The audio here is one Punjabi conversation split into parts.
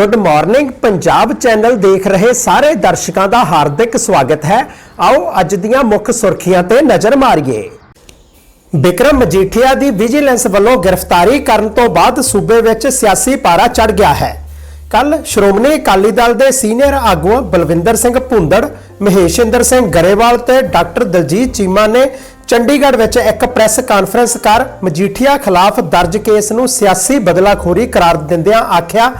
ਗੁੱਡ ਮਾਰਨਿੰਗ ਪੰਜਾਬ ਚੈਨਲ ਦੇਖ ਰਹੇ ਸਾਰੇ ਦਰਸ਼ਕਾਂ ਦਾ ਹਾਰਦਿਕ ਸਵਾਗਤ ਹੈ। ਆਓ ਅੱਜ ਦੀਆਂ ਮੁੱਖ ਸੁਰਖੀਆਂ ਤੇ ਨਜ਼ਰ ਮਾਰੀਏ। ਬਿਕਰਮ ਮਜੀਠੀਆ ਦੀ ਵਿਜੀਲੈਂਸ ਵੱਲੋਂ ਗ੍ਰਿਫਤਾਰੀ ਕਰਨ ਤੋਂ ਬਾਅਦ ਸੂਬੇ ਵਿੱਚ ਸਿਆਸੀ ਪਾਰਾ ਚੜ ਗਿਆ ਹੈ। ਕੱਲ ਸ਼੍ਰੋਮਣੀ ਅਕਾਲੀ ਦਲ ਦੇ ਸੀਨੀਅਰ ਆਗੂ ਬਲਵਿੰਦਰ ਸਿੰਘ ਭੁੰਦੜ, ਮਹੇਸ਼ਿੰਦਰ ਸਿੰਘ ਗਰੇਵਾਲ ਤੇ ਡਾਕਟਰ ਦਲਜੀਤ ਚੀਮਾ ਨੇ ਚੰਡੀਗੜ੍ਹ ਵਿੱਚ ਇੱਕ ਪ੍ਰੈਸ ਕਾਨਫਰੰਸ ਕਰ ਮਜੀਠੀਆ ਖਿਲਾਫ ਦਰਜ ਕੇਸ ਨੂੰ ਸਿਆਸੀ ਬਦਲਾਖੋਰੀ ਕਰਾਰ ਦਿੰਦਿਆਂ ਆਖਿਆ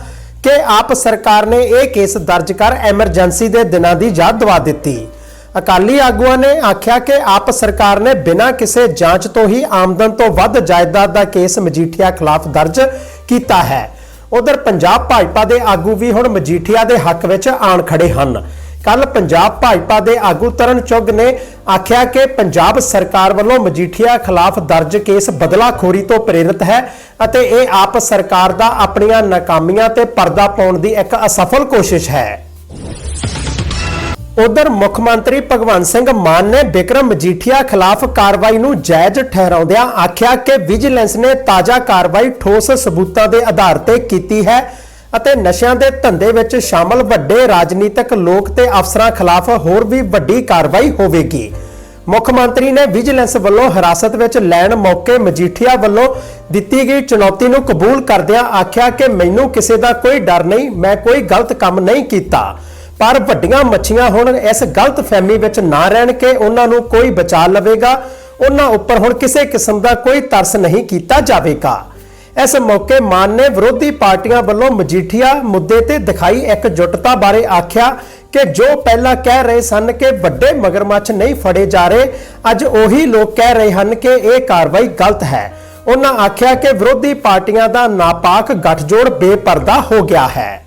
ਕਿ ਆਪ ਸਰਕਾਰ ਨੇ ਇਹ ਕੇਸ ਦਰਜ ਕਰ ਐਮਰਜੈਂਸੀ ਦੇ ਦਿਨਾਂ ਦੀ ਯਾਦ ਦਿਵਾ ਦਿੱਤੀ। ਅਕਾਲੀ ਆਗੂਆਂ ਨੇ ਆਖਿਆ ਕਿ ਆਪ ਸਰਕਾਰ ਨੇ ਬਿਨਾਂ ਕਿਸੇ ਜਾਂਚ ਤੋਂ ਹੀ ਆਮਦਨ ਤੋਂ ਵੱਧ ਜਾਇਦਾਦ ਦਾ ਕੇਸ ਮਜੀਠੀਆ ਖਿਲਾਫ ਦਰਜ ਕੀਤਾ ਹੈ। ਉਧਰ ਪੰਜਾਬ ਭਾਜਪਾ ਦੇ ਆਗੂ ਵੀ ਹੁਣ ਮਜੀਠੀਆ ਦੇ ਹੱਕ ਵਿੱਚ ਆਣ ਖੜੇ ਹਨ। ਕੱਲ ਪੰਜਾਬ ਭਾਜਪਾ ਦੇ ਆਗੂ ਤਰਨ ਚੁੱਗ ਨੇ ਆਖਿਆ ਕਿ ਪੰਜਾਬ ਸਰਕਾਰ ਵੱਲੋਂ ਮਜੀਠੀਆ ਖਿਲਾਫ ਦਰਜ ਕੇਸ ਬਦਲਾਖੋਰੀ ਤੋਂ ਪ੍ਰੇਰਿਤ ਹੈ ਅਤੇ ਇਹ ਆਪ ਸਰਕਾਰ ਦਾ ਆਪਣੀਆਂ ਨਾਕਾਮੀਆਂ ਤੇ ਪਰਦਾ ਪਾਉਣ ਦੀ ਇੱਕ ਅਸਫਲ ਕੋਸ਼ਿਸ਼ ਹੈ। ਉਧਰ ਮੁੱਖ ਮੰਤਰੀ ਭਗਵੰਤ ਸਿੰਘ ਮਾਨ ਨੇ ਬਿਕਰਮ ਮਜੀਠੀਆ ਖਿਲਾਫ ਕਾਰਵਾਈ ਨੂੰ ਜਾਇਜ਼ ਠਹਿਰਾਉਂਦਿਆਂ ਆਖਿਆ ਕਿ ਵਿਜੀਲੈਂਸ ਨੇ ਤਾਜ਼ਾ ਕਾਰਵਾਈ ਠੋਸ ਸਬੂਤਾਂ ਦੇ ਆਧਾਰ ਤੇ ਕੀਤੀ ਹੈ ਅਤੇ ਨਸ਼ਿਆਂ ਦੇ ਧੰਦੇ ਵਿੱਚ ਸ਼ਾਮਲ ਵੱਡੇ ਰਾਜਨੀਤਿਕ ਲੋਕ ਤੇ ਅਫਸਰਾਂ ਖਿਲਾਫ ਹੋਰ ਵੀ ਵੱਡੀ ਕਾਰਵਾਈ ਹੋਵੇਗੀ। ਮੁੱਖ ਮੰਤਰੀ ਨੇ ਵਿਜੀਲੈਂਸ ਵੱਲੋਂ ਹਿਰਾਸਤ ਵਿੱਚ ਲੈਣ ਮੌਕੇ ਮਜੀਠੀਆ ਵੱਲੋਂ ਦਿੱਤੀ ਗਈ ਚੁਣੌਤੀ ਨੂੰ ਕਬੂਲ ਕਰਦਿਆਂ ਆਖਿਆ ਕਿ ਮੈਨੂੰ ਕਿਸੇ ਦਾ ਕੋਈ ਡਰ ਨਹੀਂ, ਮੈਂ ਕੋਈ ਗਲਤ ਕੰਮ ਨਹੀਂ ਕੀਤਾ। ਪਰ ਵੱਡੀਆਂ ਮੱਛੀਆਂ ਹੁਣ ਇਸ ਗਲਤ ਫਹਿਮੀ ਵਿੱਚ ਨਾ ਰਹਿਣ ਕੇ ਉਹਨਾਂ ਨੂੰ ਕੋਈ ਬਚਾ ਲਵੇਗਾ। ਉਹਨਾਂ ਉੱਪਰ ਹੁਣ ਕਿਸੇ ਕਿਸਮ ਦਾ ਕੋਈ ਤਰਸ ਨਹੀਂ ਕੀਤਾ ਜਾਵੇਗਾ। ਇਸ ਮੌਕੇ ਮਾਨ ਨੇ ਵਿਰੋਧੀ ਪਾਰਟੀਆਂ ਵੱਲੋਂ ਮਜੀਠੀਆ ਮੁੱਦੇ ਤੇ ਦਿਖਾਈ ਇੱਕ ਇਕਜੁੱਟਤਾ ਬਾਰੇ ਆਖਿਆ ਕਿ ਜੋ ਪਹਿਲਾਂ ਕਹਿ ਰਹੇ ਸਨ ਕਿ ਵੱਡੇ ਮਗਰਮੱਛ ਨਹੀਂ ਫੜੇ ਜਾ ਰਹੇ, ਅੱਜ ਉਹੀ ਲੋਕ ਕਹਿ ਰਹੇ ਹਨ ਕਿ ਇਹ ਕਾਰਵਾਈ ਗਲਤ ਹੈ। ਉਹਨਾਂ ਆਖਿਆ ਕਿ ਵਿਰੋਧੀ ਪਾਰਟੀਆਂ ਦਾ ਨਾਪਾਕ ਗੱਠਜੋੜ ਬੇਪਰਦਾ ਹੋ ਗਿਆ ਹੈ।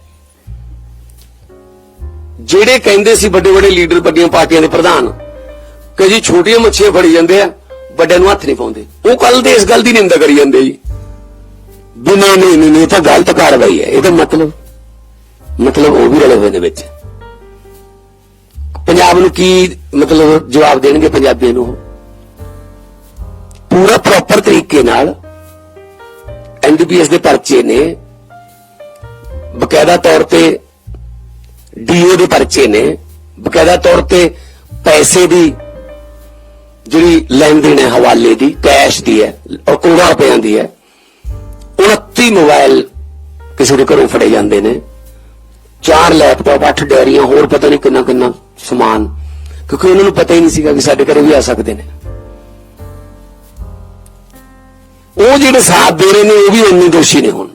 ਜਿਹੜੇ ਕਹਿੰਦੇ ਸੀ ਵੱਡੇ ਵੱਡੇ ਲੀਡਰ ਵੱਡੀਆਂ ਪਾਰਟੀਆਂ ਦੇ ਪ੍ਰਧਾਨ, ਕਿ ਜੀ ਛੋਟੀਆਂ ਮੱਛੀਆਂ ਫੜੀ ਜਾਂਦੇ ਆ, ਵੱਡਿਆਂ ਨੂੰ ਹੱਥ ਨਹੀਂ ਪਾਉਂਦੇ। ਉਹ ਕੱਲ ਦੇ ਇਸ ਗੱਲ ਦੀ ਨਿੰਦਾ ਕਰੀ ਜਾਂਦੇ ਜੀ। ਵੀ ਨਹੀਂ ਨਹੀਂ ਨਹੀਂ ਇਹ ਤਾਂ ਗਲਤ ਕਾਰਵਾਈ ਹੈ। ਇਹਦਾ ਮਤਲਬ ਮਤਲਬ ਉਹ ਵੀ ਰਲੇ ਹੋਏ ਨੇ ਵਿੱਚ। ਪੰਜਾਬ ਨੂੰ ਕੀ ਮਤਲਬ ਜਵਾਬ ਦੇਣਗੇ ਪੰਜਾਬੀਆਂ ਨੂੰ? ਪੂਰਾ ਪ੍ਰੋਪਰ ਤਰੀਕੇ ਨਾਲ ਐਨਡੀਪੀਐਸ ਦੇ ਪਰਚੇ ਨੇ। ਬਕਾਇਦਾ ਤੌਰ ਤੇ ਡੀਓ ਦੇ ਪਰਚੇ ਨੇ। ਬਕਾਇਦਾ ਤੌਰ ਤੇ ਪੈਸੇ ਦੀ ਜਿਹੜੀ ਲੈਣ ਦੇਣ ਹੈ ਹਵਾਲੇ ਦੀ, ਕੈਸ਼ ਦੀ ਹੈ, ਔਰ ਕਰੋੜਾਂ ਰੁਪਈਆਂ ਦੀ ਹੈ। 29 ਮੋਬਾਈਲ ਕਿਸੇ ਦੇ ਘਰੋਂ ਫੜੇ ਜਾਂਦੇ ਨੇ। ਚਾਰ ਲੈਪਟਾਪ, ਅੱਠ ਡੈਰੀਆਂ ਹੋਰ ਪਤਾ ਨਹੀਂ ਕਿੰਨਾ ਕਿੰਨਾ ਸਮਾਨ। ਕਿਉਂਕਿ ਉਹਨਾਂ ਨੂੰ ਪਤਾ ਹੀ ਨਹੀਂ ਸੀਗਾ ਕਿ ਸਾਡੇ ਘਰੇ ਵੀ ਆ ਸਕਦੇ ਨੇ। ਉਹ ਜਿਹੜੇ ਸਾਥ ਦੇ ਰਹੇ ਨੇ, ਉਹ ਵੀ ਇੰਨੇ ਦੋਸ਼ੀ ਨੇ ਹੁਣ।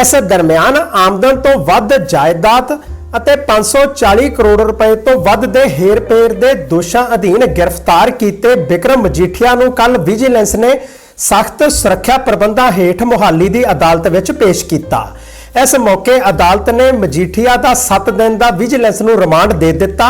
ਇਸ ਦਰਮਿਆਨ ਆਮਦਨ ਤੋਂ ਵੱਧ ਜਾਇਦਾਦ ਅਤੇ 540 ਕਰੋੜ ਰੁਪਏ ਤੋਂ ਵੱਧ ਦੇ ਹੇਰ-ਫੇਰ ਦੇ ਦੋਸ਼ਾਂ ਅਧੀਨ ਗ੍ਰਿਫਤਾਰ ਕੀਤੇ ਵਿਕਰਮ ਮਜੀਠੀਆ ਨੂੰ ਕੱਲ ਵਿਜੀਲੈਂਸ ਨੇ ਸਖਤ ਸੁਰੱਖਿਆ ਪ੍ਰਬੰਧਾਂ ਹੇਠ ਮੁਹਾਲੀ ਦੀ ਅਦਾਲਤ ਵਿੱਚ ਪੇਸ਼ ਕੀਤਾ। ਇਸ ਮੌਕੇ ਅਦਾਲਤ ਨੇ ਮਜੀਠੀਆ ਦਾ 7 ਦਿਨ ਦਾ ਵਿਜੀਲੈਂਸ ਨੂੰ ਰਿਮਾਂਡ ਦੇ ਦਿੱਤਾ।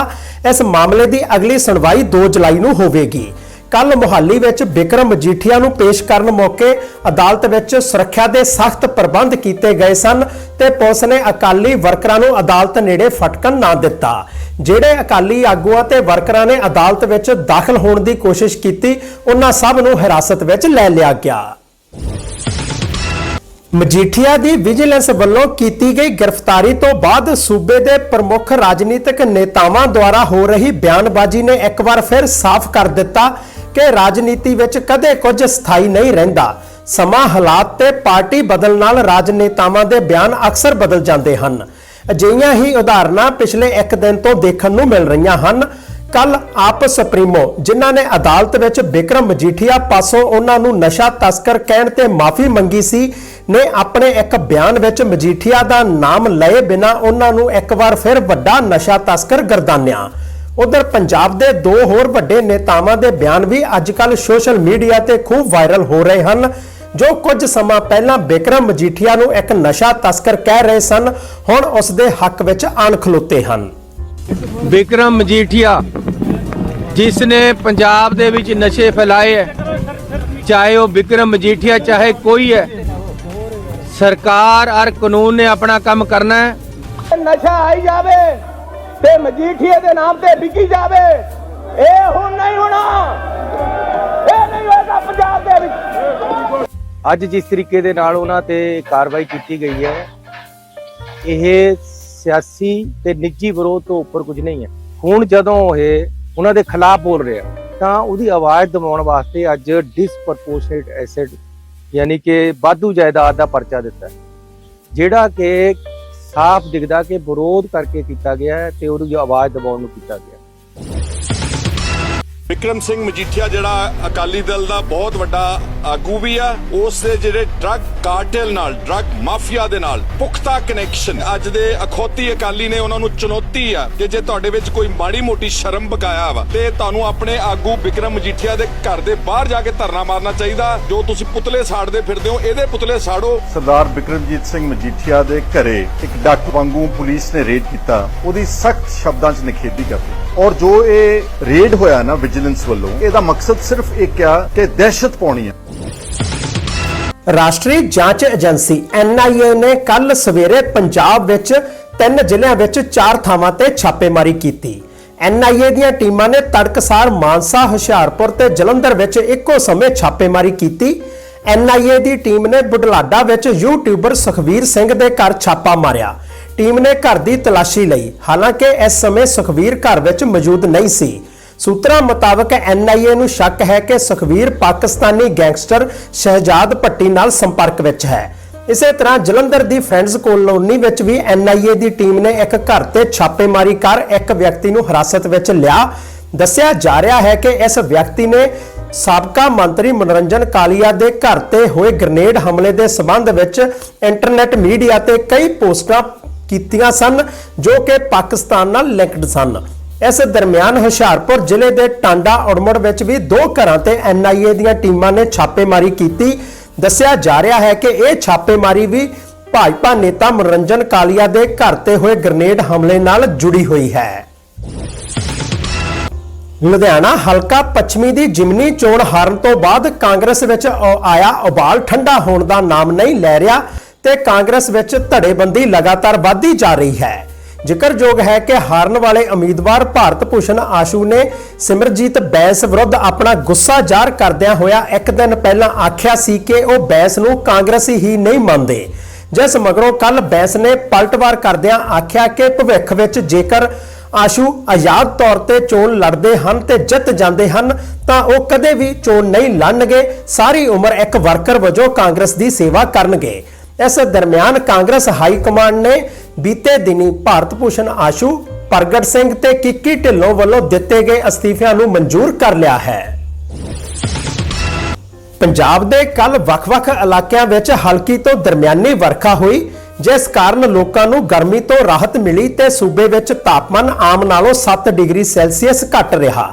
ਇਸ ਮਾਮਲੇ ਦੀ ਅਗਲੀ ਸੁਣਵਾਈ 2 ਜੁਲਾਈ ਨੂੰ ਹੋਵੇਗੀ। ਕੱਲ ਮੁਹਾਲੀ ਵਿੱਚ ਬਿਕਰਮ ਮਜੀਠੀਆ ਨੂੰ ਪੇਸ਼ ਕਰਨ ਮੌਕੇ ਅਦਾਲਤ ਵਿੱਚ ਸੁਰੱਖਿਆ ਦੇ ਸਖਤ ਪ੍ਰਬੰਧ ਕੀਤੇ ਗਏ ਸਨ ਤੇ ਪੁਲਿਸ ਨੇ ਅਕਾਲੀ ਵਰਕਰਾਂ ਨੂੰ ਅਦਾਲਤ ਨੇੜੇ ਫਟਕਣ ਨਾ ਦਿੱਤਾ। ਜਿਹੜੇ ਅਕਾਲੀ ਆਗੂਆਂ ਤੇ ਵਰਕਰਾਂ ਨੇ ਅਦਾਲਤ ਵਿੱਚ ਦਾਖਲ ਹੋਣ ਦੀ ਕੋਸ਼ਿਸ਼ ਕੀਤੀ, ਉਹਨਾਂ ਸਭ ਨੂੰ ਹਿਰਾਸਤ ਵਿੱਚ ਲੈ ਲਿਆ ਗਿਆ। ਮਜੀਠੀਆ ਦੀ ਵਿਜੀਲੈਂਸ ਵੱਲੋਂ ਕੀਤੀ ਗਈ ਗ੍ਰਿਫਤਾਰੀ ਤੋਂ ਬਾਅਦ ਸੂਬੇ ਦੇ ਪ੍ਰਮੁੱਖ ਰਾਜਨੀਤਿਕ ਨੇਤਾਵਾਂ ਦੁਆਰਾ ਹੋ ਰਹੀ ਬਿਆਨਬਾਜ਼ੀ ਨੇ ਇੱਕ ਵਾਰ ਫਿਰ ਸਾਫ਼ ਕਰ ਦਿੱਤਾ ਕਿ ਰਾਜਨੀਤੀ ਵਿੱਚ ਕਦੇ ਕੁਝ ਸਥਾਈ ਨਹੀਂ ਰਹਿੰਦਾ। ਸਮਾਂ ਹਾਲਾਤ ਤੇ ਪਾਰਟੀ ਬਦਲ ਨਾਲ ਰਾਜਨੇਤਾਵਾਂ ਦੇ ਬਿਆਨ ਅਕਸਰ ਬਦਲ ਜਾਂਦੇ ਹਨ। ਅਜਿਹੀਆਂ ਹੀ ਉਦਾਹਰਨਾਂ ਪਿਛਲੇ ਇੱਕ ਦਿਨ ਤੋਂ ਦੇਖਣ ਨੂੰ ਮਿਲ ਰਹੀਆਂ ਹਨ। ਕੱਲ ਆਪ ਸੁਪਰੀਮੋ, ਜਿਨ੍ਹਾਂ ਨੇ ਅਦਾਲਤ ਵਿੱਚ ਬਿਕਰਮ ਮਜੀਠੀਆ ਪਾਸੋਂ ਉਹਨਾਂ ਨੂੰ ਨਸ਼ਾ ਤਸਕਰ ਕਹਿਣ ਤੇ ਮਾਫੀ ਮੰਗੀ ਸੀ, ਨੇ ਆਪਣੇ ਇੱਕ ਬਿਆਨ ਵਿੱਚ ਮਜੀਠੀਆ ਦਾ ਨਾਮ ਲਏ ਬਿਨਾ ਉਹਨਾਂ ਨੂੰ ਇੱਕ ਵਾਰ ਫਿਰ ਵੱਡਾ ਨਸ਼ਾ ਤਸਕਰ ਗਰਦਾਨਿਆ। ਉਧਰ ਪੰਜਾਬ ਦੇ ਦੋ ਹੋਰ ਵੱਡੇ ਨੇਤਾਵਾਂ ਦੇ ਬਿਆਨ ਵੀ ਅੱਜਕੱਲ ਸੋਸ਼ਲ ਮੀਡੀਆ ਤੇ ਖੂਬ ਵਾਇਰਲ ਹੋ ਰਹੇ ਹਨ। ਜੋ ਕੁਝ ਸਮਾਂ ਪਹਿਲਾਂ ਵਿਕਰਮ ਮਜੀਠੀਆ ਨੂੰ ਇੱਕ ਨਸ਼ਾ ਤਸਕਰ ਕਹਿ ਰਹੇ ਸਨ ਹੁਣ ਉਸ ਦੇ ਹੱਕ ਵਿੱਚ ਆਣ ਖਲੋਤੇ ਹਨ। ਵਿਕਰਮ ਮਜੀਠੀਆ ਜਿਸ ਨੇ ਪੰਜਾਬ ਦੇ ਵਿੱਚ ਨਸ਼ੇ ਫੈਲਾਏ ਹੈ ਚਾਹੇ ਉਹ ਵਿਕਰਮ ਮਜੀਠੀਆ ਚਾਹੇ ਕੋਈ ਹੈ ਸਰਕਾਰ ਔਰ ਕਾਨੂੰਨ ਨੇ ਆਪਣਾ ਕੰਮ ਕਰਨਾ ਹੈ। ਨਸ਼ਾ ਆਈ ਜਾਵੇ ਤੇ ਮਜੀਠੀਏ ਦੇ ਨਾਮ ਤੇ ਵਿਕੀ ਜਾਵੇ ਇਹ ਹੁਣ ਨਹੀਂ ਹੋਣਾ। ਇਹ ਨਹੀਂ ਹੋਏਗਾ ਪੰਜਾਬ ਦੇ ਵਿੱਚ। ਅੱਜ ਜਿਸ ਤਰੀਕੇ ਦੇ ਨਾਲ ਉਹਨਾਂ ਤੇ ਕਾਰਵਾਈ ਕੀਤੀ ਗਈ ਹੈ, ਇਹ ਸਿਆਸੀ ਤੇ ਨਿੱਜੀ ਵਿਰੋਧ ਤੋਂ ਉੱਪਰ ਕੁਝ ਨਹੀਂ ਹੈ। ਹੁਣ ਜਦੋਂ ਇਹ ਉਹਨਾਂ ਦੇ ਖਿਲਾਫ ਬੋਲ ਰਿਹਾ, ਤਾਂ ਉਹਦੀ ਆਵਾਜ਼ ਦਬਾਉਣ ਵਾਸਤੇ ਅੱਜ ਡਿਸਪ੍ਰੋਪੋਰਸ਼ਨੇਟ ਐਸਿਡ ਯਾਨੀ ਕਿ ਵਾਧੂ ਜਾਇਦਾਦ ਦਾ ਪਰਚਾ ਦਿੱਤਾ ਜਿਹੜਾ ਕਿ ਸਾਫ਼ ਦਿਖਦਾ ਕਿ ਵਿਰੋਧ ਕਰਕੇ ਕੀਤਾ ਗਿਆ ਹੈ ਤੇ ਉਹਦੀ ਆਵਾਜ਼ ਦਬਾਉਣ ਨੂੰ ਕੀਤਾ ਗਿਆ ਵਿਕਰਮ ਸਿੰਘ ਮਜੀਠੀਆ, ਜਿਹੜਾ ਅਕਾਲੀ ਦਲ ਦਾ ਬਹੁਤ ਵੱਡਾ ਆਗੂ ਵੀ ਆ ਉਸ ਦੇ ਜਿਹੜੇ ਡਰੱਗ ਕਾਰਟਲ ਨਾਲ ਡਰੱਗ ਮਾਫੀਆ ਦੇ ਨਾਲ ਪੁਖਤਾ ਕਨੈਕਸ਼ਨ ਅੱਜ ਦੇ ਅਖੌਤੀ ਅਕਾਲੀ ਨੇ ਉਹਨਾਂ ਨੂੰ ਚੁਣੌਤੀ ਆ ਕਿ ਜੇ ਤੁਹਾਡੇ ਵਿੱਚ ਕੋਈ ਮਾੜੀ ਮੋਟੀ ਸ਼ਰਮ ਬਕਾਇਆ ਵਾ, ਤੇ ਤੁਹਾਨੂੰ ਆਪਣੇ ਆਗੂ ਵਿਕਰਮ ਮਜੀਠੀਆ ਦੇ ਘਰ ਦੇ ਬਾਹਰ ਜਾ ਕੇ ਧਰਨਾ ਮਾਰਨਾ ਚਾਹੀਦਾ, ਜੋ ਤੁਸੀਂ ਪੁਤਲੇ ਸਾੜਦੇ ਫਿਰਦੇ ਹੋ, ਇਹਦੇ ਪੁਤਲੇ ਸਾੜੋ। ਸਰਦਾਰ ਬਿਕਰਮਜੀਤ ਸਿੰਘ ਮਜੀਠੀਆ ਦੇ ਘਰੇ ਇੱਕ ਡਾਕੂ ਵਾਂਗੂ ਪੁਲਿਸ ਨੇ ਰੇਡ ਕੀਤਾ, ਉਹਦੀ ਸਖਤ ਸ਼ਬਦਾਂ 'ਚ ਨਿਖੇਧੀ ਕਰਦੀ ਔਰ ਜੋ ਇਹ ਰੇਡ ਹੋਇਆ ਨਾ ਵਿਜੀਲੈਂਸ ਵੱਲੋਂ ਇਹਦਾ ਮਕਸਦ ਸਿਰਫ ਇੱਕ ਆ ਕਿ ਦਹਿਸ਼ਤ ਪਾਉਣੀ ਆ ਰਾਸ਼ਟਰੀ ਜਾਂਚ ਏਜੰਸੀ NIA ਨੇ ਕੱਲ ਸਵੇਰੇ ਪੰਜਾਬ ਵਿੱਚ ਤਿੰਨ ਜ਼ਿਲ੍ਹਿਆਂ ਵਿੱਚ ਚਾਰ ਥਾਵਾਂ ਤੇ ਛਾਪੇਮਾਰੀ ਕੀਤੀ। NIA ਦੀਆਂ ਟੀਮਾਂ ਨੇ ਤੜਕਸਾਰ ਮਾਨਸਾ, ਹੁਸ਼ਿਆਰਪੁਰ ਤੇ ਜਲੰਧਰ ਵਿੱਚ ਇੱਕੋ ਸਮੇਂ ਛਾਪੇਮਾਰੀ ਕੀਤੀ। NIA ਦੀ ਟੀਮ ਨੇ ਬੁਢਲਾਡਾ ਵਿੱਚ ਯੂਟਿਊਬਰ ਸੁਖਵੀਰ ਸਿੰਘ ਦੇ ਘਰ ਛਾਪਾ ਮਾਰਿਆ। ਟੀਮ ਨੇ ਘਰ ਦੀ ਤਲਾਸ਼ੀ ਲਈ, ਹਾਲਾਂਕਿ ਇਸ ਸਮੇਂ ਸੁਖਵੀਰ ਘਰ ਵਿੱਚ ਮੌਜੂਦ ਨਹੀਂ ਸੀ। ਸੂਤਰਾਂ ਮੁਤਾਬਕ ਐਨਆਈਏ ਨੂੰ ਸ਼ੱਕ ਹੈ ਕਿ ਸੁਖਵੀਰ ਪਾਕਿਸਤਾਨੀ ਗੈਂਗਸਟਰ ਸ਼ਹਿਜਾਦ ਭੱਟੀ ਨਾਲ ਸੰਪਰਕ ਵਿੱਚ ਹੈ। ਇਸੇ ਤਰ੍ਹਾਂ ਜਲੰਧਰ ਦੀ ਫਰੈਂਡਸ ਕਲੋਨੀ ਵਿੱਚ ਵੀ ਐਨਆਈਏ ਦੀ ਟੀਮ ਨੇ ਇੱਕ ਘਰ ਤੇ ਛਾਪੇਮਾਰੀ ਕਰ ਇੱਕ ਵਿਅਕਤੀ ਨੂੰ ਹਿਰਾਸਤ ਵਿੱਚ ਲਿਆ। ਦੱਸਿਆ ਜਾ ਰਿਹਾ ਹੈ ਕਿ ਇਸ ਵਿਅਕਤੀ ਨੇ ਸਾਬਕਾ ਮੰਤਰੀ ਮਨੋਰੰਜਨ ਕਾਲੀਆ ਦੇ ਘਰ ਤੇ ਹੋਏ ਗ੍ਰਨੇਡ ਹਮਲੇ ਦੇ ਸਬੰਧ ਵਿੱਚ ਇੰਟਰਨੈਟ ਮੀਡੀਆ ਤੇ ਕਈ ਪੋਸਟਾਂ ਕੀਤੀਆਂ ਸਨ, ਜੋ ਕਿ ਪਾਕਿਸਤਾਨ ਨਾਲ ਲਿੰਕਡ ਸਨ। ਇਸ ਦਰਮਿਆਨ ਹੁਸ਼ਿਆਰਪੁਰ ਜ਼ਿਲ੍ਹੇ ਦੇ ਟਾਂਡਾ ਉੜਮੜ ਵਿੱਚ ਵੀ ਦੋ ਘਰਾਂ ਤੇ ਐਨਆਈਏ ਦੀਆਂ ਟੀਮਾਂ ਨੇ ਛਾਪੇਮਾਰੀ ਕੀਤੀ। ਦੱਸਿਆ ਜਾ ਰਿਹਾ ਹੈ ਕਿ ਇਹ ਛਾਪੇਮਾਰੀ ਵੀ ਭਾਜਪਾ ਨੇਤਾ ਮਨੋਰੰਜਨ ਕਾਲੀਆ ਦੇ ਘਰ ਤੇ ਹੋਏ ਗ੍ਰਨੇਡ ਹਮਲੇ ਨਾਲ ਜੁੜੀ ਹੋਈ ਹੈ। ਲੁਧਿਆਣਾ ਹਲਕਾ ਪੱਛਮੀ ਦੀ ਜਿਮਨੀ ਚੋਣ ਹਾਰਨ ਤੋਂ ਬਾਅਦ ਕਾਂਗਰਸ ਵਿੱਚ ਆਇਆ ਉਬਾਲ, ਠੰਡਾ ਹੋਣ ਦਾ ਨਾਮ ਨਹੀਂ ਲੈ ਰਿਹਾ ਤੇ ਕਾਂਗਰਸ ਵਿੱਚ ਧੜੇਬੰਦੀ ਲਗਾਤਾਰ ਵਧਦੀ ਜਾ ਰਹੀ ਹੈ। ਜ਼ਿਕਰਯੋਗ ਹੈ ਕਿ ਹਾਰਨ ਵਾਲੇ ਉਮੀਦਵਾਰ ਭਾਰਤ ਭੂਸ਼ਣ ਆਸ਼ੂ ਨੇ ਸਿਮਰਜੀਤ ਬੈਂਸ ਵਿਰੁੱਧ ਆਪਣਾ ਗੁੱਸਾ ਜ਼ਾਹਰ ਕਰਦਿਆਂ ਹੋਇਆ ਇੱਕ ਦਿਨ ਪਹਿਲਾਂ ਆਖਿਆ ਸੀ ਕਿ ਉਹ ਬੈਂਸ ਨੂੰ ਕਾਂਗਰਸੀ ਹੀ ਨਹੀਂ ਮੰਨਦੇ। ਜਿਸ ਮਗਰੋਂ ਕੱਲ ਬੈਂਸ ਨੇ ਪਲਟਵਾਰ ਕਰਦਿਆਂ ਆਖਿਆ ਕਿ ਭਵਿੱਖ ਵਿੱਚ ਜੇਕਰ ਆਸ਼ੂ ਆਜ਼ਾਦ ਤੌਰ ਤੇ ਚੋਣ ਲੜਦੇ ਹਨ ਤੇ ਜਿੱਤ ਜਾਂਦੇ ਹਨ, ਤਾਂ ਉਹ ਕਦੇ ਵੀ ਚੋਣ ਨਹੀਂ ਲੜਨਗੇ। ਸਾਰੀ ਉਮਰ ਇੱਕ ਵਰਕਰ ਵਜੋਂ ਕਾਂਗਰਸ ਦੀ ਸੇਵਾ ਕਰਨਗੇ। ਇਸ ਦਰਮਿਆਨ ਕਾਂਗਰਸ ਹਾਈ ਕਮਾਂਡ ਨੇ ਬੀਤੇ ਦਿਨੀ ਭਾਰਤ ਭੂਸ਼ਣ ਆਸ਼ੂ, ਪ੍ਰਗਟ ਸਿੰਘ ਤੇ ਕਿੱਕੀ ਢਿੱਲੋਂ ਵੱਲੋਂ ਦਿੱਤੇ ਗਏ ਅਸਤੀਫਿਆਂ ਨੂੰ ਮਨਜ਼ੂਰ ਕਰ ਲਿਆ ਹੈ। ਪੰਜਾਬ ਦੇ ਕੱਲ ਵੱਖ-ਵੱਖ ਇਲਾਕਿਆਂ ਵਿੱਚ ਹਲਕੀ ਤੋਂ ਦਰਮਿਆਨੀ ਵਰਖਾ ਹੋਈ, ਜਿਸ ਕਾਰਨ ਲੋਕਾਂ ਨੂੰ ਗਰਮੀ ਤੋਂ ਰਾਹਤ ਮਿਲੀ ਤੇ ਸੂਬੇ ਵਿੱਚ ਤਾਪਮਾਨ ਆਮ ਨਾਲੋਂ 7 ਡਿਗਰੀ ਸੈਲਸੀਅਸ ਘੱਟ ਰਿਹਾ।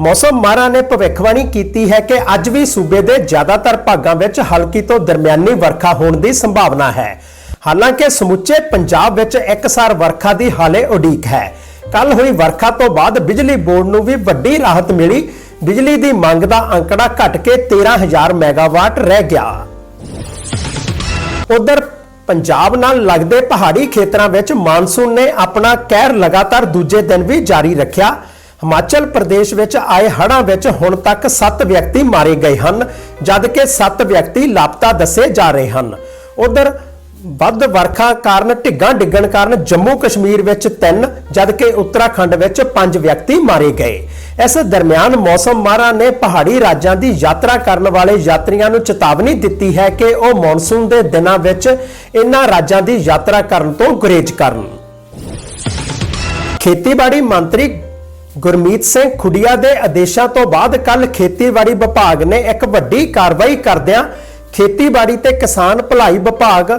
ਮੌਸਮ ਮਾਹਰਾਂ ਨੇ ਭਵਿੱਖਬਾਣੀ ਕੀਤੀ ਹੈ ਕਿ ਅੱਜ ਵੀ ਸੂਬੇ ਦੇ ਜ਼ਿਆਦਾਤਰ ਭਾਗਾਂ ਵਿੱਚ ਹਲਕੀ ਤੋਂ ਦਰਮਿਆਨੀ ਵਰਖਾ ਹੋਣ ਦੀ ਸੰਭਾਵਨਾ ਹੈ। ਹਾਲਾਂਕਿ ਸਮੁੱਚੇ ਪੰਜਾਬ ਵਿੱਚ ਇੱਕਸਾਰ ਵਰਖਾ ਦੀ ਹਾਲੇ ਉਡੀਕ ਹੈ। ਕੱਲ ਹੋਈ ਵਰਖਾ ਤੋਂ ਬਾਅਦ ਬਿਜਲੀ ਬੋਰਡ ਨੂੰ ਵੀ ਵੱਡੀ ਰਾਹਤ ਮਿਲੀ। ਬਿਜਲੀ ਦੀ ਮੰਗ ਦਾ ਅੰਕੜਾ ਘਟ ਕੇ 13000 ਮੈਗਾਵਾਟ ਰਹਿ ਗਿਆ। ਉਧਰ ਪੰਜਾਬ ਨਾਲ ਲੱਗਦੇ ਪਹਾੜੀ ਖੇਤਰਾਂ ਵਿੱਚ ਮਾਨਸੂਨ ਨੇ ਆਪਣਾ ਕਹਿਰ ਲਗਾਤਾਰ ਦੂਜੇ ਦਿਨ ਵੀ ਜਾਰੀ ਰੱਖਿਆ। ਹਿਮਾਚਲ ਪ੍ਰਦੇਸ਼ ਵਿੱਚ ਆਏ ਹੜ੍ਹਾਂ ਵਿੱਚ ਹੁਣ ਤੱਕ 7 ਵਿਅਕਤੀ ਮਾਰੇ ਗਏ ਹਨ, ਜਦਕਿ 7 ਵਿਅਕਤੀ ਲਾਪਤਾ ਦੱਸੇ ਜਾ ਰਹੇ ਹਨ। ਉਧਰ ਵੱਧ ਵਰਖਾ ਕਾਰਨ ਢਿੱਗਾਂ ਡਿੱਗਣ ਕਾਰਨ ਜੰਮੂ ਕਸ਼ਮੀਰ ਵਿੱਚ 3 ਜਦਕਿ ਉੱਤਰਾਖੰਡ ਵਿੱਚ 5 ਵਿਅਕਤੀ ਮਾਰੇ ਗਏ। ਇਸ ਦਰਮਿਆਨ ਮੌਸਮ ਮਾਹਰਾਂ ਨੇ ਪਹਾੜੀ ਰਾਜਾਂ ਦੀ ਯਾਤਰਾ ਕਰਨ ਵਾਲੇ ਯਾਤਰੀਆਂ ਨੂੰ ਚੇਤਾਵਨੀ ਦਿੱਤੀ ਹੈ ਕਿ ਉਹ ਮੌਨਸੂਨ ਦੇ ਦਿਨਾਂ ਵਿੱਚ ਇਨ੍ਹਾਂ ਰਾਜਾਂ ਦੀ ਯਾਤਰਾ ਕਰਨ ਤੋਂ ਗੁਰੇਜ਼ ਕਰਨ। ਖੇਤੀਬਾੜੀ ਮੰਤਰੀ ਗੁਰਮੀਤ ਸਿੰਘ ਖੁੱਡੀਆ ਦੇ ਆਦੇਸ਼ਾਂ ਤੋਂ ਬਾਅਦ ਕੱਲ ਖੇਤੀਬਾੜੀ ਵਿਭਾਗ ਨੇ ਇੱਕ ਵੱਡੀ ਕਾਰਵਾਈ ਕਰਦਿਆਂ ਖੇਤੀਬਾੜੀ ਤੇ ਕਿਸਾਨ ਭਲਾਈ ਵਿਭਾਗ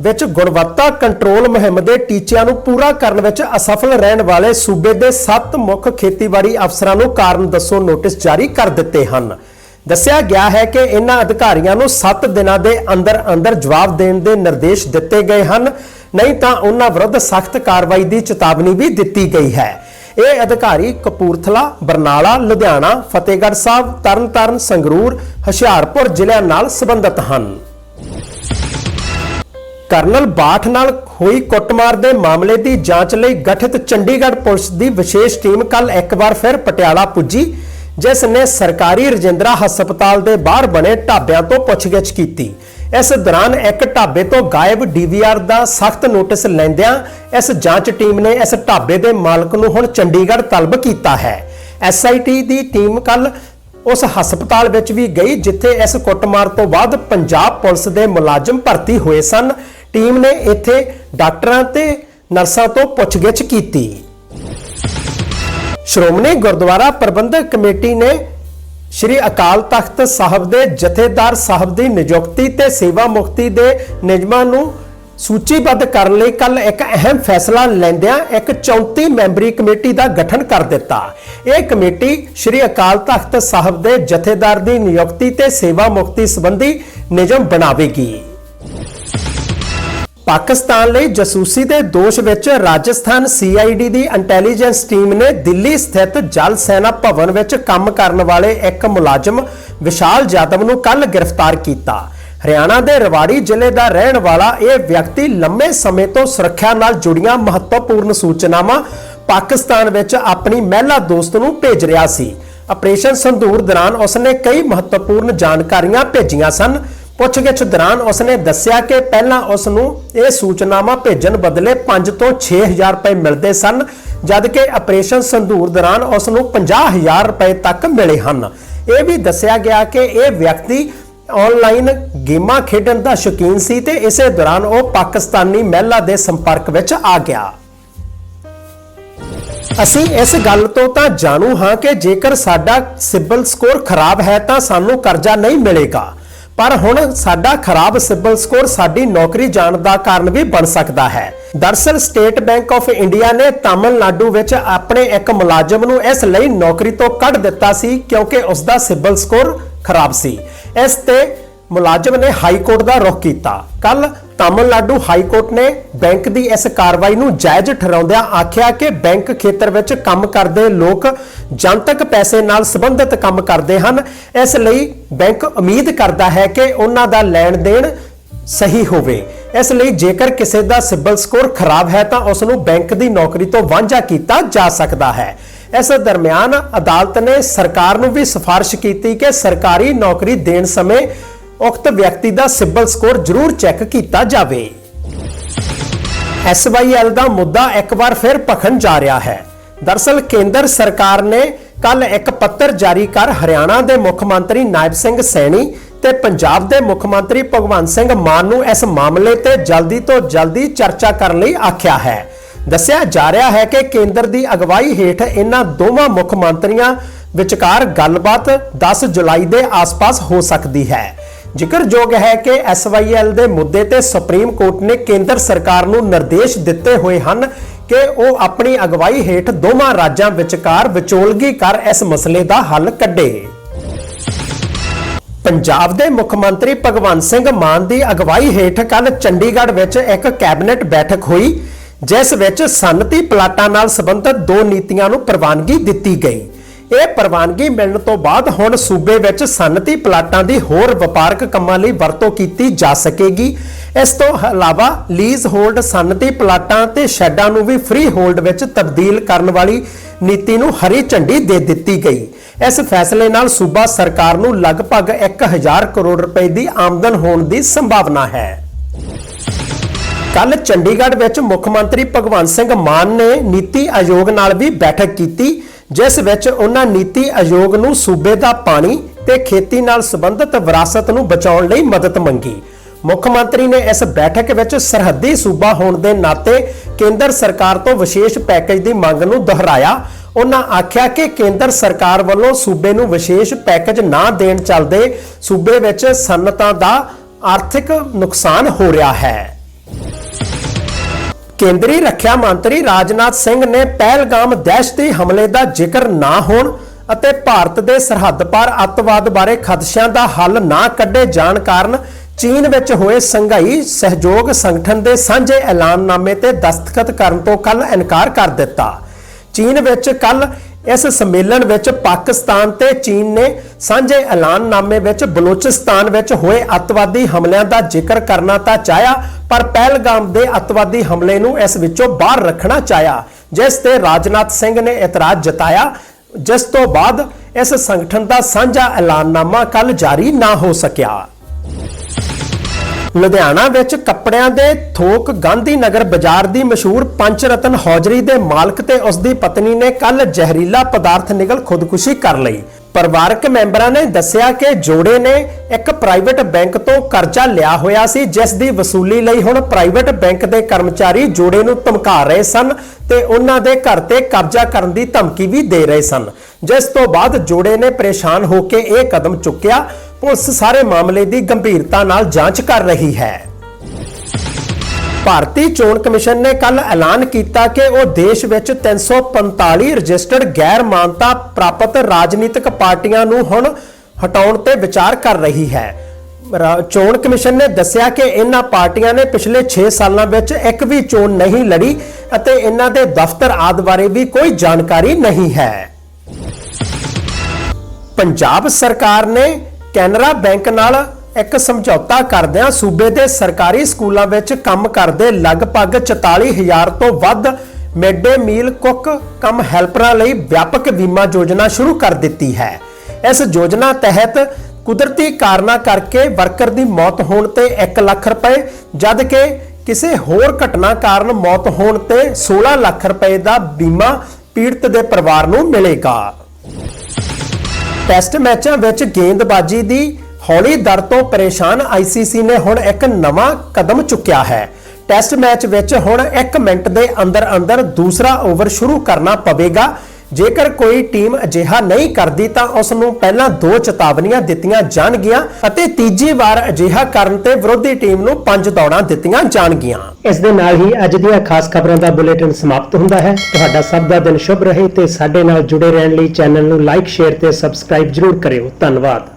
ਵਿੱਚ ਗੁਣਵੱਤਾ ਕੰਟਰੋਲ ਮੁਹਿੰਮ ਦੇ ਟੀਚਿਆਂ ਨੂੰ ਪੂਰਾ ਕਰਨ ਵਿੱਚ ਅਸਫਲ ਰਹਿਣ ਵਾਲੇ ਸੂਬੇ ਦੇ 7 ਮੁੱਖ ਖੇਤੀਬਾੜੀ ਅਫਸਰਾਂ ਨੂੰ ਕਾਰਨ ਦੱਸੋ ਨੋਟਿਸ ਜਾਰੀ ਕਰ ਦਿੱਤੇ ਹਨ। ਦੱਸਿਆ ਗਿਆ ਹੈ ਕਿ ਇਹਨਾਂ ਅਧਿਕਾਰੀਆਂ ਨੂੰ 7 ਦਿਨਾਂ ਦੇ ਅੰਦਰ ਅੰਦਰ ਜਵਾਬ ਦੇਣ ਦੇ ਨਿਰਦੇਸ਼ ਦਿੱਤੇ ਗਏ ਹਨ। ਨਹੀਂ ਤਾਂ ਉਹਨਾਂ ਵਿਰੁੱਧ ਸਖਤ ਕਾਰਵਾਈ ਦੀ ਚੇਤਾਵਨੀ ਵੀ ਦਿੱਤੀ ਗਈ ਹੈ। ਇਹ ਅਧਿਕਾਰੀ ਕਪੂਰਥਲਾ, ਬਰਨਾਲਾ, ਲੁਧਿਆਣਾ, ਫਤਿਹਗੜ੍ਹ ਸਾਹਿਬ, ਤਰਨਤਾਰਨ, ਸੰਗਰੂਰ, ਹੁਸ਼ਿਆਰਪੁਰ ਜ਼ਿਲ੍ਹਿਆਂ ਨਾਲ ਸੰਬੰਧਿਤ ਹਨ। ਕਰਨਲ ਬਾਠ ਨਾਲ ਹੋਈ ਕੁੱਟਮਾਰ ਦੇ ਮਾਮਲੇ ਦੀ ਜਾਂਚ ਲਈ ਗਠਿਤ ਚੰਡੀਗੜ੍ਹ ਪੁਲਿਸ ਦੀ ਵਿਸ਼ੇਸ਼ ਟੀਮ ਕੱਲ ਇੱਕ ਵਾਰ ਫਿਰ ਪਟਿਆਲਾ ਪੁੱਜੀ, ਜਿਸ ਨੇ ਸਰਕਾਰੀ ਰਜਿੰਦਰਾ ਹਸਪਤਾਲ ਦੇ ਬਾਹਰ ਬਣੇ ਢਾਬਿਆਂ ਤੋਂ ਪੁੱਛਗਿੱਛ ਕੀਤੀ। ਇਸ ਦੌਰਾਨ ਇੱਕ ਢਾਬੇ ਤੋਂ ਗਾਇਬ ਡੀਵੀਆਰ ਦਾ ਸਖਤ ਨੋਟਿਸ ਲੈਂਦਿਆਂ ਇਸ ਜਾਂਚ ਟੀਮ ਨੇ ਇਸ ਢਾਬੇ ਦੇ ਮਾਲਕ ਨੂੰ ਹੁਣ ਚੰਡੀਗੜ੍ਹ ਤਲਬ ਕੀਤਾ ਹੈ। ਐਸਆਈਟੀ ਦੀ ਟੀਮ ਕੱਲ ਉਸ ਹਸਪਤਾਲ ਵਿੱਚ ਵੀ ਗਈ, ਜਿੱਥੇ ਇਸ ਕੁੱਟਮਾਰ ਤੋਂ ਬਾਅਦ ਪੰਜਾਬ ਪੁਲਿਸ ਦੇ ਮੁਲਾਜ਼ਮ ਭਰਤੀ ਹੋਏ ਸਨ। ਟੀਮ ਨੇ ਇੱਥੇ ਡਾਕਟਰਾਂ ਤੇ ਨਰਸਾਂ ਤੋਂ ਪੁੱਛਗਿੱਛ ਕੀਤੀ। ਸ਼੍ਰੋਮਣੀ ਗੁਰਦੁਆਰਾ ਪ੍ਰਬੰਧਕ ਕਮੇਟੀ ਨੇ ਸ਼੍ਰੀ ਅਕਾਲ ਤਖਤ ਸਾਹਿਬ ਦੇ ਜਥੇਦਾਰ ਸਾਹਿਬ ਦੀ ਨਿਯੁਕਤੀ ਤੇ ਸੇਵਾ ਮੁਕਤੀ ਦੇ ਨਿਯਮਾਂ ਨੂੰ ਸੂਚੀਬੱਧ ਕਰਨ ਲਈ ਕੱਲ ਇੱਕ ਅਹਿਮ ਫੈਸਲਾ ਲੈਂਦਿਆਂ ਇੱਕ 34 ਮੈਂਬਰੀ ਕਮੇਟੀ ਦਾ ਗਠਨ ਕਰ ਦਿੱਤਾ। ਇਹ ਕਮੇਟੀ ਸ਼੍ਰੀ ਅਕਾਲ ਤਖਤ ਸਾਹਿਬ ਦੇ ਜਥੇਦਾਰ ਦੀ ਨਿਯੁਕਤੀ ਤੇ ਸੇਵਾ ਮੁਕਤੀ ਸੰਬੰਧੀ ਨਿਯਮ ਬਣਾਵੇਗੀ। ਪਾਕਿਸਤਾਨ ਲਈ ਜਾਸੂਸੀ ਦੇ ਦੋਸ਼ ਵਿੱਚ ਰਾਜਸਥਾਨ ਸੀਆਈਡੀ ਦੀ ਇੰਟੈਲੀਜੈਂਸ ਟੀਮ ਨੇ ਦਿੱਲੀ ਸਥਿਤ ਜਲ ਸੈਨਾ ਭਵਨ ਵਿੱਚ ਕੰਮ ਕਰਨ ਵਾਲੇ ਇੱਕ ਮੁਲਾਜ਼ਮ ਵਿਸ਼ਾਲ ਜਾਦਵ ਨੂੰ ਕੱਲ ਗ੍ਰਿਫਤਾਰ ਕੀਤਾ। ਹਰਿਆਣਾ ਦੇ ਰਵਾੜੀ ਜ਼ਿਲ੍ਹੇ ਦਾ ਰਹਿਣ ਵਾਲਾ ਇਹ ਵਿਅਕਤੀ ਲੰਮੇ ਸਮੇਂ ਤੋਂ ਸੁਰੱਖਿਆ ਨਾਲ ਜੁੜੀਆਂ ਮਹੱਤਵਪੂਰਨ ਸੂਚਨਾਵਾਂ ਪਾਕਿਸਤਾਨ ਵਿੱਚ ਆਪਣੀ ਮਹਿਲਾ ਦੋਸਤ ਨੂੰ ਭੇਜ ਰਿਹਾ ਸੀ। ਆਪਰੇਸ਼ਨ ਸੰਧੂਰ ਦੌਰਾਨ ਉਸਨੇ ਕਈ ਮਹੱਤਵਪੂਰਨ ਜਾਣਕਾਰੀਆਂ ਭੇਜੀਆਂ ਸਨ। ਪੁੱਛਗਿੱਛ ਦੌਰਾਨ ਉਸਨੇ ਦੱਸਿਆ ਕਿ ਪਹਿਲਾਂ ਉਸ ਨੂੰ ਇਹ ਸੂਚਨਾਵਾਂ ਭੇਜਣ ਬਦਲੇ 5 ਤੋਂ 6000 ਰੁਪਏ ਮਿਲਦੇ ਸਨ ਜਦਕਿ ਆਪਰੇਸ਼ਨ ਸੰਦੂਰ ਦੌਰਾਨ ਉਸ ਨੂੰ 50000 ਰੁਪਏ ਤੱਕ ਮਿਲੇ ਹਨ। ਇਹ ਵੀ ਦੱਸਿਆ ਗਿਆ ਕਿ ਇਹ ਵਿਅਕਤੀ ਆਨਲਾਈਨ ਗੇਮਾਂ ਖੇਡਣ ਦਾ ਸ਼ੌਕੀਨ ਸੀ ਤੇ ਇਸੇ ਦੌਰਾਨ ਉਹ ਪਾਕਿਸਤਾਨੀ ਮਹਿਲਾ ਦੇ ਸੰਪਰਕ ਵਿੱਚ ਆ ਗਿਆ। ਅਸੀਂ ਇਸ ਗੱਲ ਤੋਂ ਤਾਂ ਜਾਣੂ ਹਾਂ ਕਿ ਜੇਕਰ ਸਾਡਾ ਸਿਬਲ ਸਕੋਰ ਖਰਾਬ ਹੈ ਤਾਂ ਸਾਨੂੰ ਕਰਜ਼ਾ ਨਹੀਂ ਮਿਲੇਗਾ। ਪਰ ਹੁਣ ਸਾਡਾ ਖਰਾਬ ਸਿਬਲ ਸਕੋਰ ਸਾਡੀ ਨੌਕਰੀ ਜਾਣ ਦਾ ਕਾਰਨ ਵੀ ਬਣ ਸਕਦਾ ਹੈ। ਦਰਸਲ ਸਟੇਟ ਬੈਂਕ ਆਫ ਇੰਡੀਆ ਨੇ ਤਾਮਿਲਨਾਡੂ ਵਿੱਚ ਆਪਣੇ ਇੱਕ ਮੁਲਾਜ਼ਮ ਨੂੰ ਇਸ ਲਈ ਨੌਕਰੀ ਤੋਂ ਕੱਢ ਦਿੱਤਾ ਸੀ ਕਿਉਂਕਿ ਉਸ ਦਾ ਸਿਬਲ ਸਕੋਰ ਖਰਾਬ ਸੀ। ਇਸ ਤੇ ਮੁਲਾਜ਼ਮ ਨੇ ਹਾਈ ਕੋਰਟ ਦਾ ਰੁਖ ਕੀਤਾ। ਕੱਲ ਤਾਮਿਲਨਾਡੂ ਹਾਈ ਕੋਰਟ ਨੇ ਬੈਂਕ ਦੀ ਇਸ ਕਾਰਵਾਈ ਨੂੰ ਜਾਇਜ਼ ਠਹਿਰਾਉਂਦਿਆਂ ਆਖਿਆ ਕਿ ਬੈਂਕ ਖੇਤਰ ਵਿੱਚ ਕੰਮ ਕਰਦੇ ਲੋਕ ਜਨਤਕ ਪੈਸੇ ਨਾਲ ਸੰਬੰਧਿਤ ਕੰਮ ਕਰਦੇ ਹਨ। ਇਸ ਲਈ ਬੈਂਕ ਉਮੀਦ ਕਰਦਾ ਹੈ ਕਿ ਉਹਨਾਂ ਦਾ ਲੈਣ ਦੇਣ ਸਹੀ ਹੋਵੇ। ਇਸ ਲਈ ਜੇਕਰ ਕਿਸੇ ਦਾ ਸਿਬਲ ਸਕੋਰ ਖਰਾਬ ਹੈ ਤਾਂ ਉਸ ਨੂੰ ਬੈਂਕ ਦੀ ਨੌਕਰੀ ਤੋਂ ਵਾਂਝਾ ਕੀਤਾ ਜਾ ਸਕਦਾ ਹੈ। ਇਸ ਦਰਮਿਆਨ ਅਦਾਲਤ ਨੇ ਸਰਕਾਰ ਨੂੰ ਵੀ ਸਿਫਾਰਿਸ਼ ਕੀਤੀ ਕਿ ਸਰਕਾਰੀ ਨੌਕਰੀ ਦੇਣ ਸਮੇਂ ਉਕਤ ਵਿਅਕਤੀ ਦਾ ਸਿਬਲ ਸਕੋਰ ਜ਼ਰੂਰ ਚੈੱਕ ਕੀਤਾ ਜਾਵੇ। SYL ਦਾ ਮੁੱਦਾ ਇੱਕ ਵਾਰ ਫਿਰ ਭਖਣ ਜਾ ਰਿਹਾ ਹੈ। ਦਰਸਲ ਕੇਂਦਰ ਸਰਕਾਰ ਨੇ ਕੱਲ ਇੱਕ ਪੱਤਰ ਜਾਰੀ ਕਰ ਹਰਿਆਣਾ ਦੇ ਮੁੱਖ ਮੰਤਰੀ ਨਾਇਬ ਸਿੰਘ ਸੈਣੀ ਤੇ ਪੰਜਾਬ ਦੇ ਮੁੱਖ ਮੰਤਰੀ ਭਗਵੰਤ ਸਿੰਘ ਮਾਨ ਨੂੰ ਇਸ ਮਾਮਲੇ ਤੇ ਜਲਦੀ ਤੋਂ ਜਲਦੀ ਚਰਚਾ ਕਰਨ ਲਈ ਆਖਿਆ ਹੈ। ਦੱਸਿਆ ਜਾ ਰਿਹਾ ਹੈ ਕਿ ਕੇਂਦਰ ਦੀ ਅਗਵਾਈ ਹੇਠ ਇਹਨਾਂ ਦੋਵਾਂ ਮੁੱਖ ਮੰਤਰੀਆਂ ਵਿਚਕਾਰ ਗੱਲਬਾਤ 10 ਜੁਲਾਈ ਦੇ ਆਸ-ਪਾਸ ਹੋ ਸਕਦੀ ਹੈ। ਜ਼ਿਕਰਯੋਗ ਹੈ ਕਿ ਐਸਵਾਈਐਲ ਦੇ ਮੁੱਦੇ ਤੇ ਸੁਪਰੀਮ ਕੋਰਟ ਨੇ ਕੇਂਦਰ ਸਰਕਾਰ ਨੂੰ ਨਿਰਦੇਸ਼ ਦਿੱਤੇ ਹੋਏ ਹਨ ਕਿ ਉਹ ਆਪਣੀ ਅਗਵਾਈ ਹੇਠ ਦੋਵਾਂ ਰਾਜਾਂ ਵਿਚਕਾਰ ਵਿਚੋਲਗੀ ਕਰ ਇਸ ਮਸਲੇ ਦਾ ਹੱਲ ਕੱਢੇ। ਪੰਜਾਬ ਦੇ ਮੁੱਖ ਮੰਤਰੀ ਭਗਵੰਤ ਸਿੰਘ ਮਾਨ ਦੀ ਅਗਵਾਈ ਹੇਠ ਕੱਲ ਚੰਡੀਗੜ੍ਹ ਵਿੱਚ ਇੱਕ ਕੈਬਨਿਟ ਬੈਠਕ ਹੋਈ, ਜਿਸ ਵਿੱਚ ਸਨਅਤੀ ਪਲਾਟਾਂ ਨਾਲ ਸੰਬੰਧਿਤ ਦੋ ਨੀਤੀਆਂ ਨੂੰ ਪ੍ਰਵਾਨਗੀ ਦਿੱਤੀ ਗਈ। ਇਹ ਪ੍ਰਵਾਨਗੀ ਮਿਲਣ ਤੋਂ ਬਾਅਦ ਹੁਣ ਸੂਬੇ ਵਿੱਚ ਸਨਤੀ ਪਲਾਟਾਂ ਦੀ ਹੋਰ ਵਪਾਰਕ ਕੰਮਾਂ ਲਈ ਵਰਤੋਂ ਕੀਤੀ ਜਾ ਸਕੇਗੀ। ਇਸ ਤੋਂ ਇਲਾਵਾ ਲੀਜ਼ ਹੋਲਡ ਸਨਅਤੀ ਪਲਾਟਾਂ ਤੇ ਸ਼ੈੱਡਾਂ ਨੂੰ ਵੀ ਫ੍ਰੀ ਹੋਲਡ ਵਿੱਚ ਤਬਦੀਲ ਕਰਨ ਵਾਲੀ ਨੀਤੀ ਨੂੰ ਹਰੀ ਝੰਡੀ ਦੇ ਦਿੱਤੀ ਗਈ। ਇਸ ਫੈਸਲੇ ਨਾਲ ਸੂਬਾ ਸਰਕਾਰ ਨੂੰ ਲਗਭਗ 1000 ਕਰੋੜ ਰੁਪਏ ਦੀ ਆਮਦਨ ਹੋਣ ਦੀ ਸੰਭਾਵਨਾ ਹੈ। ਕੱਲ ਚੰਡੀਗੜ੍ਹ ਵਿੱਚ ਮੁੱਖ ਮੰਤਰੀ ਭਗਵੰਤ ਸਿੰਘ ਮਾਨ ਨੇ ਨੀਤੀ ਆਯੋਗ ਨਾਲ ਵੀ ਬੈਠਕ ਕੀਤੀ। ਜਿਸ ਵਿੱਚ ਉਹਨਾਂ ਨੀਤੀ ਆਯੋਗ ਨੂੰ ਸੂਬੇ ਦਾ ਪਾਣੀ ਤੇ ਖੇਤੀ ਨਾਲ ਸੰਬੰਧਿਤ ਵਿਰਾਸਤ ਨੂੰ ਬਚਾਉਣ ਲਈ ਮਦਦ ਮੰਗੀ। ਮੁੱਖ ਮੰਤਰੀ ਨੇ ਇਸ ਬੈਠਕ ਵਿੱਚ ਸਰਹੱਦੀ ਸੂਬਾ ਹੋਣ ਦੇ ਨਾਤੇ ਕੇਂਦਰ ਸਰਕਾਰ ਤੋਂ ਵਿਸ਼ੇਸ਼ ਪੈਕੇਜ ਦੀ ਮੰਗ ਨੂੰ ਦੁਹਰਾਇਆ। ਉਹਨਾਂ ਆਖਿਆ ਕਿ ਕੇਂਦਰ ਸਰਕਾਰ ਵੱਲੋਂ ਸੂਬੇ ਨੂੰ ਵਿਸ਼ੇਸ਼ ਪੈਕੇਜ ਨਾ ਦੇਣ ਚੱਲਦੇ ਸੂਬੇ ਵਿੱਚ ਸਨਅਤਾਂ ਦਾ ਆਰਥਿਕ ਨੁਕਸਾਨ ਹੋ ਰਿਹਾ ਹੈ। ਕੇਂਦਰੀ ਰੱਖਿਆ ਮੰਤਰੀ ਰਾਜਨਾਥ ਸਿੰਘ ਨੇ ਪਹਿਲਗਾਮ ਦਹਿਸ਼ਤੀ ਹਮਲੇ ਦਾ ਜ਼ਿਕਰ ਨਾ ਹੋਣ ਅਤੇ ਭਾਰਤ ਦੇ ਸਰਹੱਦ ਪਾਰ ਅੱਤਵਾਦ ਬਾਰੇ ਖਦਸ਼ਿਆਂ ਦਾ ਹੱਲ ਨਾ ਕੱਢੇ ਜਾਣ ਕਾਰਨ ਚੀਨ ਵਿੱਚ ਹੋਏ ਸੰਘਾਈ ਸਹਿਯੋਗ ਸੰਗਠਨ ਦੇ ਸਾਂਝੇ ਐਲਾਨਨਾਮੇ ਤੇ ਦਸਤਖਤ ਕਰਨ ਤੋਂ ਕੱਲ ਇਨਕਾਰ ਕਰ ਦਿੱਤਾ। ਚੀਨ ਵਿੱਚ ਕੱਲ ਇਸ ਸੰਮੇਲਨ ਵਿੱਚ ਪਾਕਿਸਤਾਨ ਤੇ ਚੀਨ ਨੇ ਸਾਂਝੇ ਐਲਾਨਨਾਮੇ ਵਿੱਚ ਬਲੋਚਿਸਤਾਨ ਵਿੱਚ ਹੋਏ ਅੱਤਵਾਦੀ ਹਮਲਿਆਂ ਦਾ ਜ਼ਿਕਰ ਕਰਨਾ ਤਾਂ ਚਾਹਿਆ, ਪਰ ਪਹਿਲਗਾਮ ਦੇ ਅੱਤਵਾਦੀ ਹਮਲੇ ਨੂੰ ਇਸ ਵਿੱਚੋਂ ਬਾਹਰ ਰੱਖਣਾ ਚਾਹਿਆ, ਜਿਸ ਤੇ ਰਾਜਨਾਥ ਸਿੰਘ ਨੇ ਇਤਰਾਜ਼ ਜਤਾਇਆ। ਜਿਸ ਤੋਂ ਬਾਅਦ ਇਸ ਸੰਗਠਨ ਦਾ ਸਾਂਝਾ ਐਲਾਨਨਾਮਾ ਕੱਲ ਜਾਰੀ ਨਾ ਹੋ ਸਕਿਆ। ਲੁਧਿਆਣਾ ਵਿੱਚ ਕੱਪੜਿਆਂ ਦੇ ਥੋਕ ਗਾਂਧੀ ਨਗਰ ਬਾਜ਼ਾਰ ਦੀ ਮਸ਼ਹੂਰ ਪੰਚ ਰਤਨ ਹੌਜਰੀ ਦੇ ਮਾਲਕ ਤੇ ਉਸ ਦੀ ਪਤਨੀ ਨੇ ਕੱਲ ਜ਼ਹਿਰੀਲਾ ਪਦਾਰਥ ਨਿਗਲ ਖੁਦਕੁਸ਼ੀ ਕਰ ਲਈ। ਪਰਿਵਾਰਕ ਮੈਂਬਰਾਂ ਨੇ ਦੱਸਿਆ ਕਿ ਜੋੜੇ ਨੇ ਇੱਕ ਪ੍ਰਾਈਵੇਟ ਬੈਂਕ ਤੋਂ ਕਰਜ਼ਾ ਲਿਆ ਹੋਇਆ ਸੀ, ਜਿਸ ਦੀ ਵਸੂਲੀ ਲਈ ਹੁਣ ਪ੍ਰਾਈਵੇਟ ਬੈਂਕ ਦੇ ਕਰਮਚਾਰੀ ਜੋੜੇ ਨੂੰ ਧਮਕਾ ਰਹੇ ਸਨ ਤੇ ਉਹਨਾਂ ਦੇ ਘਰ ਤੇ ਕਬਜ਼ਾ ਕਰਨ ਦੀ ਧਮਕੀ ਵੀ ਦੇ ਰਹੇ ਸਨ। ਜਿਸ ਤੋਂ ਬਾਅਦ ਜੋੜੇ ਨੇ ਪਰੇਸ਼ਾਨ ਹੋ ਕੇ ਇਹ ਕਦਮ ਚੁੱਕਿਆ। ਪੁਲਿਸ ਸਾਰੇ ਮਾਮਲੇ ਦੀ ਗੰਭੀਰਤਾ ਨਾਲ ਜਾਂਚ ਕਰ ਰਹੀ ਹੈ। ਭਾਰਤੀ ਚੋਣ ਕਮਿਸ਼ਨ ਨੇ ਕੱਲ ਐਲਾਨ ਕੀਤਾ ਕਿ ਉਹ ਦੇਸ਼ ਵਿੱਚ 345 ਰਜਿਸਟਰਡ ਗੈਰ ਮਾਨਤਾ ਪ੍ਰਾਪਤ ਰਾਜਨੀਤਿਕ ਪਾਰਟੀਆਂ ਨੂੰ ਹੁਣ ਹਟਾਉਣ ਤੇ ਵਿਚਾਰ ਕਰ ਰਹੀ ਹੈ। ਚੋਣ ਕਮਿਸ਼ਨ ਨੇ ਦੱਸਿਆ ਕਿ ਇਹਨਾਂ ਪਾਰਟੀਆਂ ਨੇ ਪਿਛਲੇ 6 ਸਾਲਾਂ ਵਿੱਚ ਇੱਕ ਵੀ ਚੋਣ ਨਹੀਂ ਲੜੀ ਅਤੇ ਇਹਨਾਂ ਦੇ ਦਫ਼ਤਰ ਆਦਿ ਬਾਰੇ ਵੀ ਕੋਈ ਜਾਣਕਾਰੀ ਨਹੀਂ ਹੈ। ਪੰਜਾਬ ਸਰਕਾਰ ਨੇ ਕੈਨਰਾ ਬੈਂਕ ਨਾਲ ਇੱਕ ਸਮਝੌਤਾ ਕਰਦਿਆਂ ਸੂਬੇ ਦੇ ਸਰਕਾਰੀ ਸਕੂਲਾਂ ਵਿੱਚ ਕੰਮ ਕਰਦੇ ਲਗਭਗ 44000 ਤੋਂ ਵੱਧ ਮਿਡ ਡੇ ਮੀਲ ਕੁੱਕ ਕਮ ਹੈਲਪਰਾਂ ਲਈ ਵਿਆਪਕ ਬੀਮਾ ਯੋਜਨਾ ਸ਼ੁਰੂ ਕਰ ਦਿੱਤੀ ਹੈ। ਇਸ ਯੋਜਨਾ ਤਹਿਤ ਕੁਦਰਤੀ ਕਾਰਨਾਂ ਕਰਕੇ ਵਰਕਰ ਦੀ ਮੌਤ ਹੋਣ ਤੇ 1 ਲੱਖ ਰੁਪਏ, ਜਦ ਕਿ ਕਿਸੇ ਹੋਰ ਘਟਨਾ ਕਾਰਨ ਮੌਤ ਹੋਣ ਤੇ 16 ਲੱਖ ਰੁਪਏ ਦਾ ਬੀਮਾ ਪੀੜਤ ਦੇ ਪਰਿਵਾਰ ਨੂੰ ਮਿਲੇਗਾ। ਟੈਸਟ ਮੈਚਾਂ ਵਿੱਚ ਗੇਂਦਬਾਜ਼ੀ ਦੀ ਹੌਲੀ ਦਰ ਤੋਂ ਪਰੇਸ਼ਾਨ ਆਈਸੀਸੀ ਨੇ ਹੁਣ ਇੱਕ ਨਵਾਂ ਕਦਮ ਚੁੱਕਿਆ ਹੈ। ਟੈਸਟ ਮੈਚ ਵਿੱਚ ਹੁਣ 1 ਮਿੰਟ ਦੇ ਅੰਦਰ ਅੰਦਰ ਦੂਸਰਾ ਓਵਰ ਸ਼ੁਰੂ ਕਰਨਾ ਪਵੇਗਾ। ਜੇਕਰ ਕੋਈ ਟੀਮ ਅਜਿਹਾ ਨਹੀਂ ਕਰਦੀ ਤਾਂ ਉਸ ਨੂੰ ਪਹਿਲਾਂ ਦੋ ਚੇਤਾਵਨੀਆਂ ਦਿੱਤੀਆਂ ਜਾਣਗੀਆਂ ਅਤੇ ਤੀਜੀ ਵਾਰ ਅਜਿਹਾ ਕਰਨ ਤੇ ਵਿਰੋਧੀ ਟੀਮ ਨੂੰ ਪੰਜ ਦੌੜਾਂ ਦਿੱਤੀਆਂ ਜਾਣਗੀਆਂ। ਇਸ ਦੇ ਨਾਲ ਹੀ ਅੱਜ ਦੀਆਂ ਖਾਸ ਖਬਰਾਂ ਦਾ ਬੁਲੇਟਿਨ ਸਮਾਪਤ ਹੁੰਦਾ ਹੈ। ਤੁਹਾਡਾ ਸਭ ਦਾ ਦਿਨ ਸ਼ੁਭ ਰਹੇ ਤੇ ਸਾਡੇ ਨਾਲ ਜੁੜੇ ਰਹਿਣ ਲਈ ਚੈਨਲ ਨੂੰ ਲਾਈਕ, ਸ਼ੇਅਰ ਤੇ ਸਬਸਕ੍ਰਾਈਬ ਜਰੂਰ ਕਰਿਓ। ਧੰਨਵਾਦ।